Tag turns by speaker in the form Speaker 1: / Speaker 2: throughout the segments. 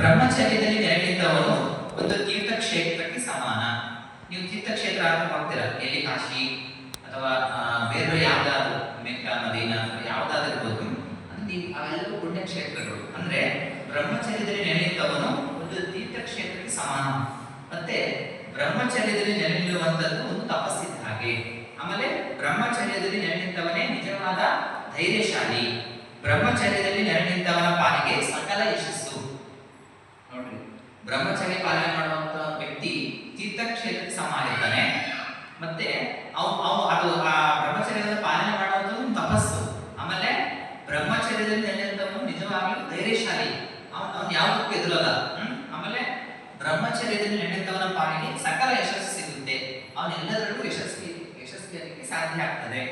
Speaker 1: ಬ್ರಹ್ಮಚರ್ಯದಲ್ಲಿ ನೆರಳಿದ್ದವನು ಒಂದು ತೀರ್ಥಕ್ಷೇತ್ರಕ್ಕೆ ಸಮಾನ. ನೀವು ತೀರ್ಥಕ್ಷೇತ್ರ ಅಂತ ಹೋಗ್ತೀರಾ ಎಲ್ಲಿ ಕಾಶಿ ಅಥವಾ ಬೇರೆ ಯಾವ್ದಾದ್ರು ಮೆಕ್ಕಾ ಮದೀನ ಯಾವ್ದಾದ್ರು ಇರ್ಬೋದು. ಅವೆಲ್ಲವೂ ಪುಣ್ಯಕ್ಷೇತ್ರಗಳು. ಅಂದ್ರೆ ಬ್ರಹ್ಮಚರ್ಯದಲ್ಲಿ ನೆಲೆನಿಂತವನು ಒಂದು ತೀರ್ಥಕ್ಷೇತ್ರಕ್ಕೆ ಸಮಾನ. ಮತ್ತೆ ಬ್ರಹ್ಮಚರ್ಯದಲ್ಲಿ ನೆಲೆನಿಲ್ಲುವಂತದ್ದು ಒಂದು ತಪಸ್ಸಿದ್ದ ಹಾಗೆ. ಆಮೇಲೆ ಬ್ರಹ್ಮಚರ್ಯದಲ್ಲಿ ನೆಲೆ ನಿಜವಾದ ಧೈರ್ಯಶಾಲಿ. ಬ್ರಹ್ಮಚರ್ಯದಲ್ಲಿ ನೆರಳಿದ್ದವನ ಪಾಲಿಗೆ ಸಕಲ ಯಶಸ್ಸು ಬ್ರಹ್ಮಚರ್ಯ ಪಾಲನೆ ಮಾಡುವಂತ ವ್ಯಕ್ತಿ ತೀರ್ಥಕ್ಷೇತ್ರಕ್ಕೆ ಸಮಾನ ಇರ್ತಾನೆ ಮತ್ತೆ ಅವು ಅವು, ಅದು ಆ ಬ್ರಹ್ಮಚರ್ಯದ ಪಾಲನೆ ಮಾಡುವಂಥದ್ದು ತಪಸ್ಸು. ಆಮೇಲೆ ಬ್ರಹ್ಮಚರ್ಯದಲ್ಲಿ ನೆಲೆಂತವನು ನಿಜವಾಗ್ಲೂ ಧೈರ್ಯಶಾಲಿ. ಅವನು ಅವನು ಯಾವುದಕ್ಕೂ ಎದುರಲ್ಲ. ಆಮೇಲೆ ಬ್ರಹ್ಮಚರ್ಯದಲ್ಲಿ ನೆಲೆಂತವನ ಪಾಲಿಗೆ ಸಕಲ ಯಶಸ್ಸು ಸಿಗುತ್ತೆ. ಅವನೆಲ್ಲದರಲ್ಲೂ ಯಶಸ್ವಿ, ಯಶಸ್ವಿಯಾಗಲಿಕ್ಕೆ ಸಾಧ್ಯ ಆಗ್ತದೆ.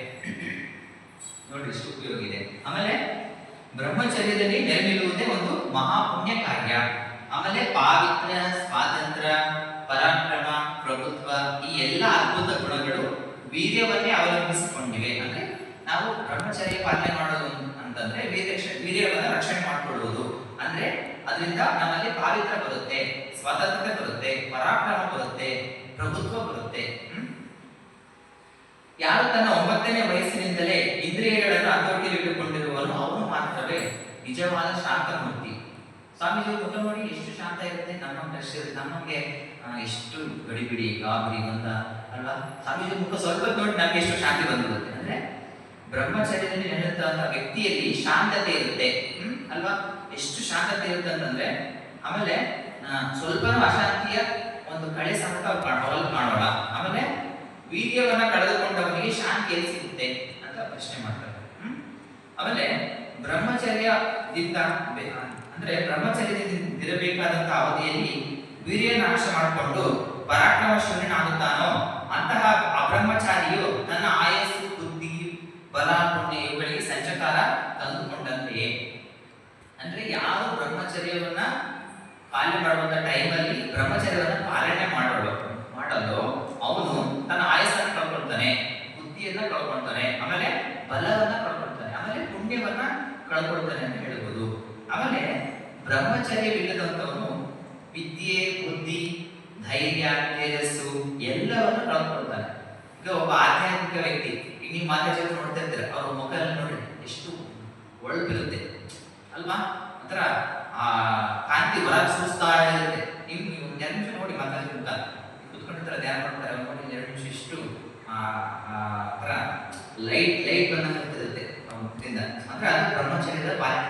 Speaker 1: ನೋಡ್ರಿ ಎಷ್ಟು ಉಪಯೋಗ ಇದೆ. ಆಮೇಲೆ ಬ್ರಹ್ಮಚರ್ಯದಲ್ಲಿ ನೆಲೆ ನಿಲ್ಲುವುದೇ ಒಂದು ಮಹಾಪುಣ್ಯ ಕಾರ್ಯ ಆಮೇಲೆ ಪಾವಿತ್ರ ಸ್ವಾತಂತ್ರ್ಯ ಪರಾಕ್ರಮ, ಪ್ರಭುತ್ವ ಈ ಎಲ್ಲ ಅದ್ಭುತ ಗುಣಗಳು ವೀರ್ಯವನ್ನೇ ಅವಲಂಬಿಸಿಕೊಂಡಿವೆ. ಅಂದ್ರೆ ನಾವು ಬ್ರಹ್ಮಚರ್ಯ ಪಾಲನೆ ಮಾಡೋದು ಅಂತಂದ್ರೆ ವೀರ್ಯ ವೀರ್ಯವನ್ನ ರಕ್ಷಣೆ ಮಾಡಿಕೊಳ್ಳುವುದು ಅಂದ್ರೆ ಅದರಿಂದ ನಮ್ಮಲ್ಲಿ ಪಾವಿತ್ರ ಬರುತ್ತೆ, ಸ್ವಾತಂತ್ರ್ಯ ಬರುತ್ತೆ, ಪರಾಕ್ರಮ ಬರುತ್ತೆ, ಪ್ರಭುತ್ವ ಬರುತ್ತೆ? ಯಾರು ತನ್ನ ಒಂಬತ್ತನೇ ವಯಸ್ಸಿನಿಂದಲೇ ಇಂದ್ರಿಯಗಳನ್ನು ಹತೋಟಿಯಲ್ಲಿ ಇಟ್ಟುಕೊಂಡಿರುವನು ಅವನು ಮಾತ್ರವೇ ನಿಜವಾದ ಶಾಂತ ಮೂರ್ತಿ ಸ್ವಾಮೀಜಿ, ಮುಖ ನಮ್ಮ ಪ್ರೆಷರ್ ನಮಗೆ ಎಷ್ಟು ಗಡಿಬಿಡಿ ಗಾಬರಿ ಬಂದ ಅಲ್ವಾ? ಸ್ವಾಮೀಜಿ ಮುಖ ಸ್ವಲ್ಪ ನೋಡಿ ನಮಗೆ ಎಷ್ಟು ಶಾಂತಿ ಬಂದಿರುತ್ತೆ ಅಂದ್ರೆ ಬ್ರಹ್ಮಚರ್ಯದಲ್ಲಿ ನಡೆಯುತ್ತ ವ್ಯಕ್ತಿಯಲ್ಲಿ ಶಾಂತತೆ ಇರುತ್ತೆ ಅಲ್ವಾ? ಎಷ್ಟು ಶಾಂತತೆ ಇರುತ್ತೆ ಅಂತಂದ್ರೆ ಆಮೇಲೆ ಆ, ಸ್ವಲ್ಪನೂ ಅಶಾಂತಿಯ ಒಂದು ಕಳೆ ಸಮೇತ ಅವ್ರು ಮಾಡೋಣ ಆಮೇಲೆ ವೀರ್ಯವನ್ನ ಕಳೆದುಕೊಂಡವನಿಗೆ ಶಾಂತಿ ಎಲ್ಲಿ ಸಿಗುತ್ತೆ ಅಂತ ಪ್ರಶ್ನೆ ಮಾಡ್ತಾರೆ? ಆಮೇಲೆ ಬ್ರಹ್ಮಚರ್ಯದಿಂದ ಅಂದ್ರೆ ಬ್ರಹ್ಮಚರ್ಯದಿಂದಿರಬೇಕಾದಂತಹ ಅವಧಿಯಲ್ಲಿ ವೀರ್ಯ ನಾಶ ಮಾಡಿಕೊಂಡು ಪರಾಕ್ರಮ ಶೂನ್ಯನಾಗುತ್ತಾನೋ ಅಂತಹ ಅಬ್ರಹ್ಮಚಾರಿಯು ತನ್ನ ಆಯಸ್ಸು, ಬುದ್ಧಿ, ಬಲ, ಪುಣ್ಯ ಇವುಗಳಿಗೆ ಸಂಚಕಾರ ತಂದುಕೊಂಡಂತೆಯೇ. ಅಂದ್ರೆ ಯಾರು ಬ್ರಹ್ಮಚರ್ಯವನ್ನ ಪಾಲನೆ ಮಾಡುವಂತ ಟೈಮಲ್ಲಿ ಬ್ರಹ್ಮಚರ್ಯವನ್ನ ಪಾಲನೆ ಮಾಡಲು ಮಾಡಲು ಅವನು ತನ್ನ ಆಯಸ್ಸನ್ನು ಕಳ್ಕೊಳ್ತಾನೆ, ಬುದ್ಧಿಯನ್ನ ಕಳ್ಕೊಳ್ತಾನೆ, ಆಮೇಲೆ ಬಲವನ್ನ ಕಳ್ಕೊಳ್ತಾನೆ, ಆಮೇಲೆ ಪುಣ್ಯವನ್ನ ಕಳ್ಕೊಳ್ತಾನೆ ಅಂತ ಹೇಳ್ಬೋದು. ಆಮೇಲೆ ಬ್ರಹ್ಮಚರ್ಯವಿಲ್ಲದಂತವನು ವಿದ್ಯೆ, ಬುದ್ಧಿ, ಧೈರ್ಯ, ತೇಜಸ್ಸು ಎಲ್ಲವನ್ನು ಕಳ್ಕೊಳ್ತಾನೆ ಈಗ ಒಬ್ಬ ಆಧ್ಯಾತ್ಮಿಕ ವ್ಯಕ್ತಿ, ಈಗ ನೀವು ಮಾತಾಡಿ ನೋಡ್ತಾ ಇರ್ತೀರ ಅವ್ರ ಮುಖ ನೋಡಿ ಎಷ್ಟು ಒಳಪಿರುತ್ತೆ ಅಲ್ವಾ? ಒಂಥರ, ಆ, ಕಾಂತಿ ಹೊರಗೆ ಸೂಸ್ತಾ ಇರುತ್ತೆ. ನೀವು ನೀವು ಒಂದ್ ಎರಡು ನಿಮಿಷ ನೋಡಿ ಮಾತಾಡಿ ಮುಖ ಕುತ್ಕೊಂಡಿರ್ತಾರೆ ಧ್ಯಾನ ಮಾಡ್ತಾರೆ, ಅವ್ರು ನೋಡಿ ಎರಡು ನಿಮಿಷ ಥರ ಲೈಟ್ ಲೈಟ್ ಬಂದಂಗೆ ಇರುತ್ತೆ. ಅಂದ್ರೆ ಅದು ಬ್ರಹ್ಮಚರ್ಯದ ಪಾಲನೆ